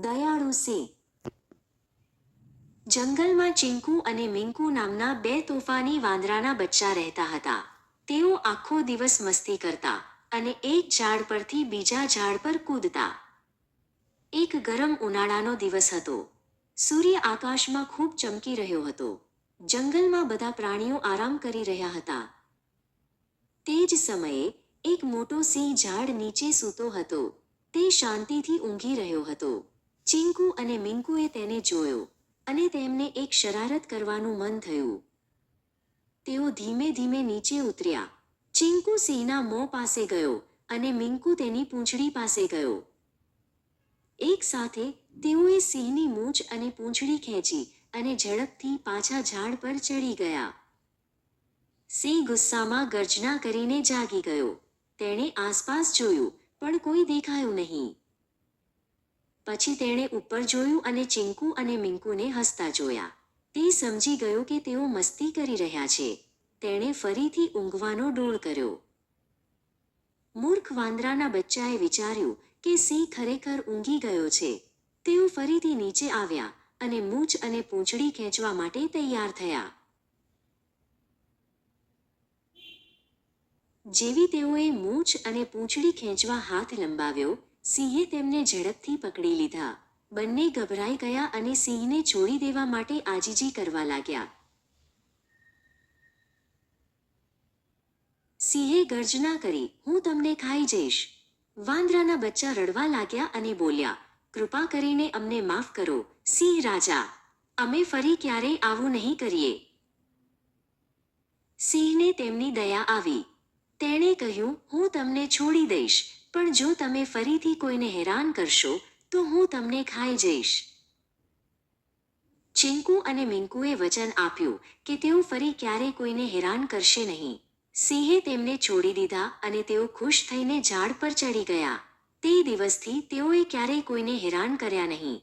દયાળુ સિંહ. જંગલમાં ચિંકુ અને મિંકુ નામના બે તોફાની વાંદરાના બચ્ચા રહેતા હતા. તેઓ આખો દિવસ મસ્તી કરતા અને એક ઝાડ પરથી બીજા ઝાડ પર કૂદતા. એક ગરમ ઉનાળાનો દિવસ હતો. સૂર્ય આકાશમાં ખૂબ ચમકી રહ્યો હતો. જંગલમાં બધા પ્રાણીઓ આરામ કરી રહ્યા હતા. તે જ સમયે એક મોટો સિંહ ઝાડ નીચે સૂતો હતો. તે શાંતિથી ઊંઘી રહ્યો હતો. ચિંકુ અને મિંકુએ તેને જોયો અને તેમને એક શરારત કરવાનું મન થયું. તેઓ ધીમે ધીમે નીચે ઉતર્યા. ચિંકુ સિંહના મોં પાસે ગયો અને મિંકુ તેની પૂંછડી પાસે ગયો. એક સાથે તેઓએ સિંહની મૂંછ અને પૂંછડી ખેંચી અને ઝડપથી પાછા ઝાડ પર ચડી ગયા. સિંહ ગુસ્સામાં ગર્જના કરીને જાગી ગયો. તેણે આસપાસ જોયું પણ કોઈ દેખાયું નહીં. પછી તેણે ઉપર જોયું અને ચિંકુ અને મિંકુને હસતા જોયા. તે સમજી ગયો કે તેઓ મસ્તી કરી રહ્યા છે. તેણે ફરીથી ઊંઘવાનો ડોળ કર્યો. મૂર્ખ વાંદરાના બચ્ચાએ વિચાર્યું કે સિંહ ખરેખર ઊંઘી ગયો છે. તેઓ ફરીથી નીચે આવ્યા અને મૂછ અને પૂંછડી ખેંચવા માટે તૈયાર થયા. જેવી તેઓએ મૂછ અને પૂંછડી ખેંચવા હાથ લંબાવ્યો સિંહે તેમને ઝડપથી પકડી લીધા. બંને ગભરાઈ ગયા અને સિંહને છોડી દેવા માટે આજીજી કરવા લાગ્યા. સિંહે ગર્જના કરી, હું તમને ખાઈ જઈશ. વાંદરાના બચ્ચા રડવા લાગ્યા અને બોલ્યા, કૃપા કરીને અમને માફ કરો, સિંહ રાજા. અમે ફરી ક્યારેય આવું નહીં કરીએ. સિંહને તેમની દયા આવી. તેણે કહ્યું, હું તમને છોડી દઈશ. પણ જો તમે ફરીથી કોઈને હેરાન કરશો, તો હું તમને ખાઈ જઈશ. ચિંકુ અને મિંકુએ વચન આપ્યું કે તેઓ ફરી ક્યારે કોઈને હેરાન કરશે નહીં. સિંહે તેમને છોડી દીધા અને તેઓ ખુશ થઈને ઝાડ પર ચડી ગયા. તે દિવસથી તેઓએ ક્યારેય કોઈને હેરાન કર્યા નહીં.